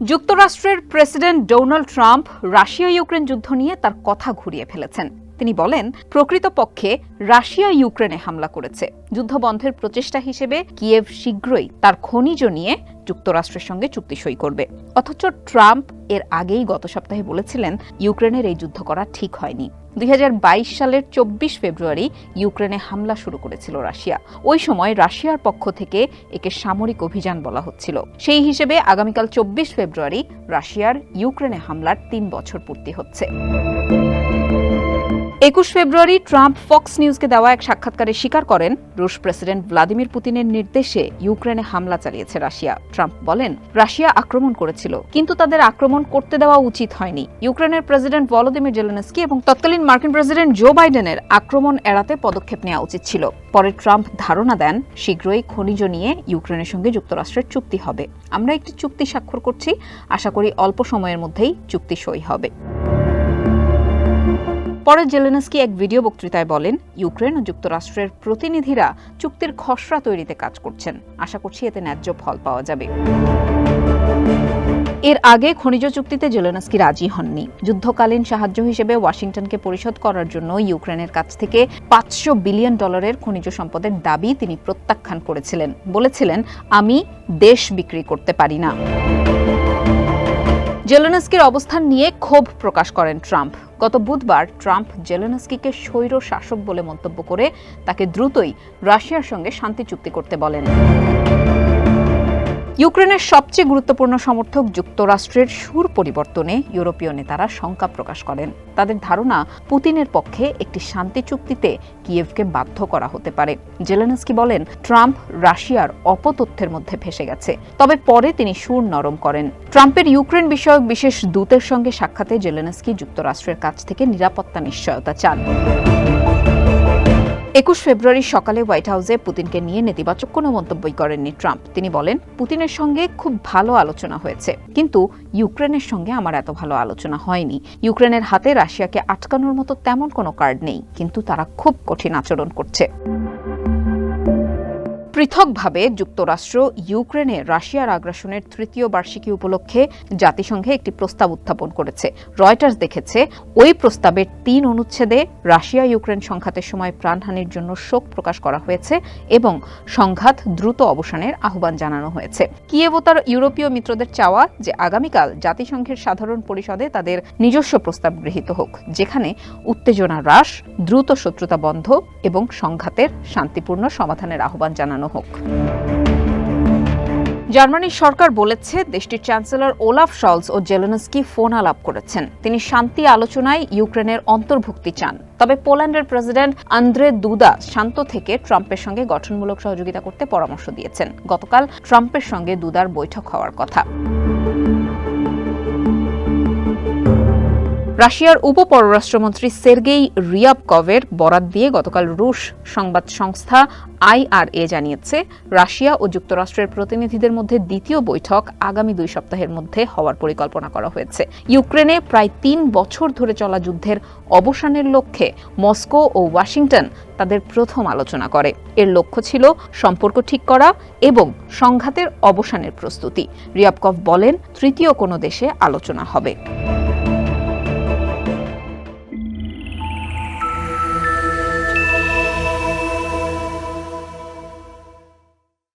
যুক্তরাষ্ট্রের president Donald Trump Russia Ukraine যুদ্ধ নিয়ে তার কথা ঘুরিয়ে ফেলেছেন। তিনি বলেন, প্রকৃতপক্ষে রাশিয়া ইউক্রেনে হামলা করেছে। যুদ্ধ বন্ধের প্রচেষ্টা হিসেবে কিয়েভ শীঘ্রই তার খনিজ নিয়ে যুক্তরাষ্ট্রের সঙ্গে চুক্তি সই করবে। অথচ ট্রাম্প এর আগেই গত সপ্তাহে বলেছিলেন, ইউক্রেনের এই যুদ্ধ করা ঠিক হয়নি। দুই হাজার বাইশ সালের চব্বিশ ফেব্রুয়ারি ইউক্রেনে হামলা শুরু করেছিল রাশিয়া। ওই সময় রাশিয়ার পক্ষ থেকে একে সামরিক অভিযান বলা হচ্ছিল। সেই হিসেবে আগামীকাল চব্বিশ ফেব্রুয়ারি রাশিয়ার ইউক্রেনে হামলার তিন বছর পূর্তি হচ্ছে। একুশ ফেব্রুয়ারি ট্রাম্প ফক্স নিউজকে দেওয়া এক সাক্ষাৎকারে স্বীকার করেন, রুশ প্রেসিডেন্ট ভ্লাদিমির পুতিনের নির্দেশে ইউক্রেনে হামলা চালিয়েছে রাশিয়া। ট্রাম্প বলেন, রাশিয়া আক্রমণ করেছিল, কিন্তু তাদের আক্রমণ করতে দেওয়া উচিত হয়নি। ইউক্রেনের প্রেসিডেন্ট ভলোদিমির জেলেনস্কি এবং তৎকালীন মার্কিন প্রেসিডেন্ট জো বাইডেনের আক্রমণ এড়াতে পদক্ষেপ নেওয়া উচিত ছিল। পরে ট্রাম্প ধারণা দেন, শীঘ্রই খনিজ নিয়ে ইউক্রেনের সঙ্গে যুক্তরাষ্ট্রের চুক্তি হবে। আমরা একটি চুক্তি স্বাক্ষর করছি। আশা করি অল্প সময়ের মধ্যেই চুক্তি সই হবে। পরে জেলেনস্কি এক ভিডিও বক্তৃতায় বলেন, ইউক্রেন ও যুক্তরাষ্ট্রের প্রতিনিধিরা চুক্তির খসড়া তৈরিতে কাজ করছেন। আশা করছি এতে ন্যায্য ফল পাওয়া যাবে। এর আগে খনিজ চুক্তিতে জেলেনস্কি রাজি হননি। যুদ্ধকালীন সাহায্য হিসেবে ওয়াশিংটনকে পরিশোধ করার জন্য ইউক্রেনের কাছ থেকে পাঁচশো বিলিয়ন ডলারের খনিজ সম্পদের দাবি তিনি প্রত্যাখ্যান করেছিলেন। বলেছিলেন, আমি দেশ বিক্রি করতে পারি না। জেলেনস্কির অবস্থান নিয়ে ক্ষোভ প্রকাশ করেন ট্রাম্প। গত বুধবার ট্রাম্প জেলেনস্কিকে স্বৈর শাসক বলে মন্তব্য করে তাকে দ্রুতই রাশিয়ার সঙ্গে শান্তি চুক্তি করতে বলেন। ইউক্রেনের সবচেয়ে গুরুত্বপূর্ণ সমর্থক যুক্তরাষ্ট্রের সুর পরিবর্তনে ইউরোপীয় নেতারা শঙ্কা প্রকাশ করেন। তাদের ধারণা, পুতিনের পক্ষে একটি শান্তি চুক্তিতে কিয়েভকে বাধ্য করা হতে পারে। জেলেনস্কি বলেন, ট্রাম্প রাশিয়ার অপতথ্যের মধ্যে ফেসে গেছে। তবে পরে তিনি সুর নরম করেন। ট্রাম্পের ইউক্রেন বিষয়ক বিশেষ দূতের সঙ্গে সাক্ষাতে জেলেনস্কি যুক্তরাষ্ট্রের কাছ থেকে নিরাপত্তা নিশ্চয়তা চান। একুশ ফেব্রুয়ারি সকালে হোয়াইট হাউসে পুতিনকে নিয়ে নেতিবাচক কোনো মন্তব্যই করেননি ট্রাম্প। তিনি বলেন, পুতিনের সঙ্গে খুব ভালো আলোচনা হয়েছে, কিন্তু ইউক্রেনের সঙ্গে আমার এত ভালো আলোচনা হয়নি। ইউক্রেনের হাতে রাশিয়াকে আটকানোর মতো তেমন কোনো কার্ড নেই, কিন্তু তারা খুব কঠিন আচরণ করছে। পৃথকভাবে যুক্তরাষ্ট্র, ইউক্রেনে রাশিয়ার আগ্রাসনের তৃতীয় বার্ষিকী উপলক্ষে জাতিসংঘে একটি প্রস্তাব উত্থাপন করেছে। রয়টার্স দেখেছে, ওই প্রস্তাবের তিন অনুচ্ছেদে রাশিয়া ইউক্রেন সংঘাতের সময় প্রাণহানির জন্য শোক প্রকাশ করা হয়েছে এবং সংঘাত দ্রুত অবসানের আহ্বান জানানো হয়েছে। কিয়েভ তার ইউরোপীয় মিত্রদের চাওয়া যে আগামীকাল জাতিসংঘের সাধারণ পরিষদে তাদের নিজস্ব প্রস্তাব গৃহীত হোক, যেখানে উত্তেজনা হ্রাস, দ্রুত শত্রুতা বন্ধ এবং সংঘাতের শান্তিপূর্ণ সমাধানের আহ্বান জানানো হোক। জার্মানির সরকার বলেছে দেশটির চ্যান্সেলর ওলাফ শলস ও জেলেনস্কি ফোন আলাপ করেছেন। তিনি শান্তি আলোচনায় ইউক্রেনের অন্তর্ভুক্তি চান। তবে পোল্যান্ডের প্রেসিডেন্ট আন্দ্রে দুদা শান্ত থেকে ট্রাম্পের সঙ্গে গঠনমূলক সহযোগিতা করতে পরামর্শ দিয়েছেন। গতকাল ট্রাম্পের সঙ্গে দুদার বৈঠক হওয়ার কথা। রাশিয়ার উপ পররাষ্ট্রমন্ত্রী সের্গেই রিয়াবকভের বরাত দিয়ে গতকাল রুশ সংবাদ সংস্থা আইআরএ জানিয়েছে, রাশিয়া ও যুক্তরাষ্ট্রের প্রতিনিধিদের মধ্যে দ্বিতীয় বৈঠক আগামী দুই সপ্তাহের মধ্যে হওয়ার পরিকল্পনা করা হয়েছে। ইউক্রেনে প্রায় তিন বছর ধরে চলা যুদ্ধের অবসানের লক্ষ্যে মস্কো ও ওয়াশিংটন তাদের প্রথম আলোচনা করে। এর লক্ষ্য ছিল সম্পর্ক ঠিক করা এবং সংঘাতের অবসানের প্রস্তুতি। রিয়াবকভ বলেন, তৃতীয় কোনো দেশে আলোচনা হবে।